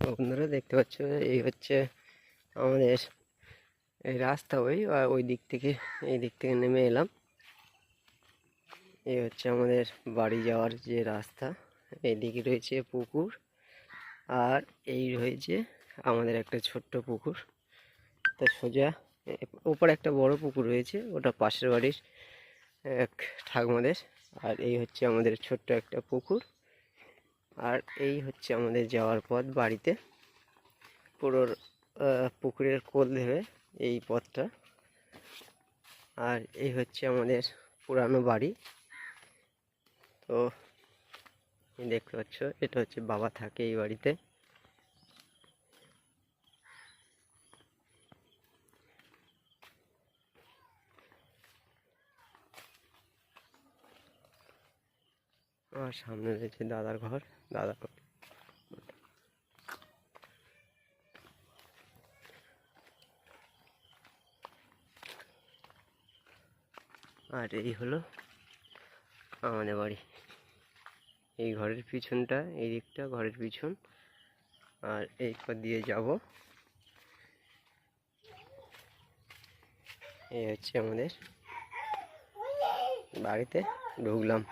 বন্ধুরা দেখতে পাচ্ছ এই হচ্ছে আমাদের এই রাস্তা ওই, আর ওই দিক থেকে, এই দিক থেকে নেমে এলাম। এই হচ্ছে আমাদের বাড়ি যাওয়ার যে রাস্তা এইদিকে রয়েছে পুকুর, আর এই রয়েছে আমাদের একটা ছোট্ট পুকুর। তা সোজা ওপারে একটা বড় পুকুর রয়েছে, ওটা পাশের বাড়ির এক ঠাকুমাদের, আর এই হচ্ছে আমাদের ছোট্ট একটা পুকুর। আর এই হচ্ছে আমাদের যাওয়ার পথ বাড়িতে। পুরো পুকুরের কোল ধরে এই পথটা। আর এই হচ্ছে আমাদের পুরানো বাড়ি। তো দেখতে পাচ্ছ, এটা হচ্ছে বাবা থাকে এই বাড়িতে। আর সামনে রয়েছে দাদার ঘর ঘর। আর এই হলো আমাদের বাড়ি। এই ঘরের পিছনটা, এই দিকটা ঘরের পিছন। আর এই পথ দিয়ে যাব। এই হচ্ছে আমাদের বাড়িতে ঢুকলাম।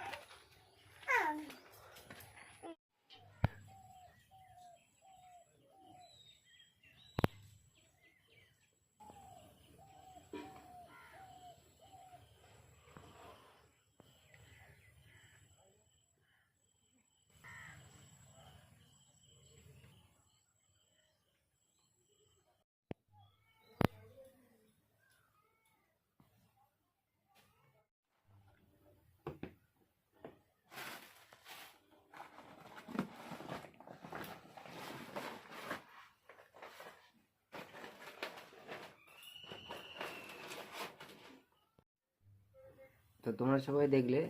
তো তোমরা সবাই দেখলে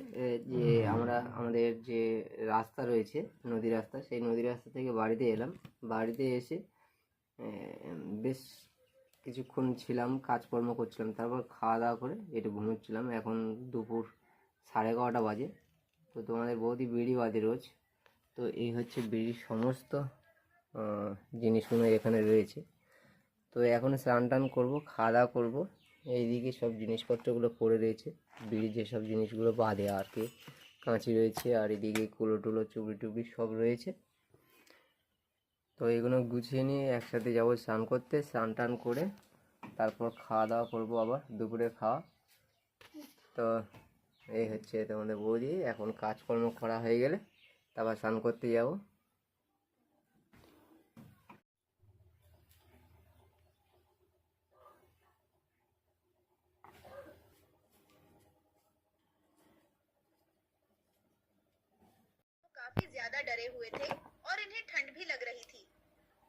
যে আমরা আমাদের যে রাস্তা রয়েছে নদী রাস্তা সেই নদী রাস্তা থেকে বাড়িতে এলাম। বাড়িতে এসে বেশ কিছুক্ষণ ছিলাম কাজকর্ম করছিলাম। তারপর খাওয়া দাওয়া করে একটু ঘুমোচ্ছিলাম। এখন দুপুর সাড়ে এগারোটা বাজে। তো তোমাদের বৌদি বিড়ি বাজে রোজ। তো এই হচ্ছে বিড়ির সমস্ত জিনিসগুলো এখানে রয়েছে। তো এখন স্নান টান করব খাওয়া দাওয়া করব। এইদিকে সব জিনিসপত্রগুলো পড়ে রয়েছে। বিড়ির যেসব জিনিসগুলো বাদে আর কি। কাঁচি রয়েছে আর এদিকে কুলো টুলো, চুবড়ি টুবড়ি সব রয়েছে। তো এগুলো গুছিয়ে নিয়ে একসাথে যাব স্নান করতে। স্নান টান করে তারপর খাওয়া দাওয়া করব আবার দুপুরে খাওয়া। তো এই হচ্ছে তোমাদের বৌদি। এখন কাজকর্ম করা হয়ে গেলে তারপর স্নান করতে যাব। काफ़ी ज़्यादा डरे हुए थे और इन्हें ठंड भी लग रही थी।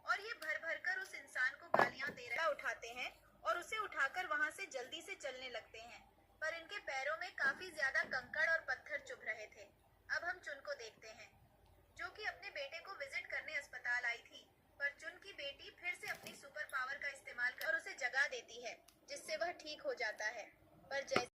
और ये भर भर कर उस इंसान को गालियाँ दे रहा उठाते हैं और उसे उठाकर वहाँ से जल्दी से चलने लगते हैं। पर इनके पैरों में काफ़ी ज़्यादा कंकड़ और पत्थर चुभ रहे थे। अब हम चुन को देखते हैं। जो कि अपने बेटे को विज़िट करने अस्पताल आई थी, पर चुन की बेटी फिर से अपनी सुपर पावर का इस्तेमाल कर उसे जगा देती है, जिससे वह ठीक हो जाता है। पर जैसे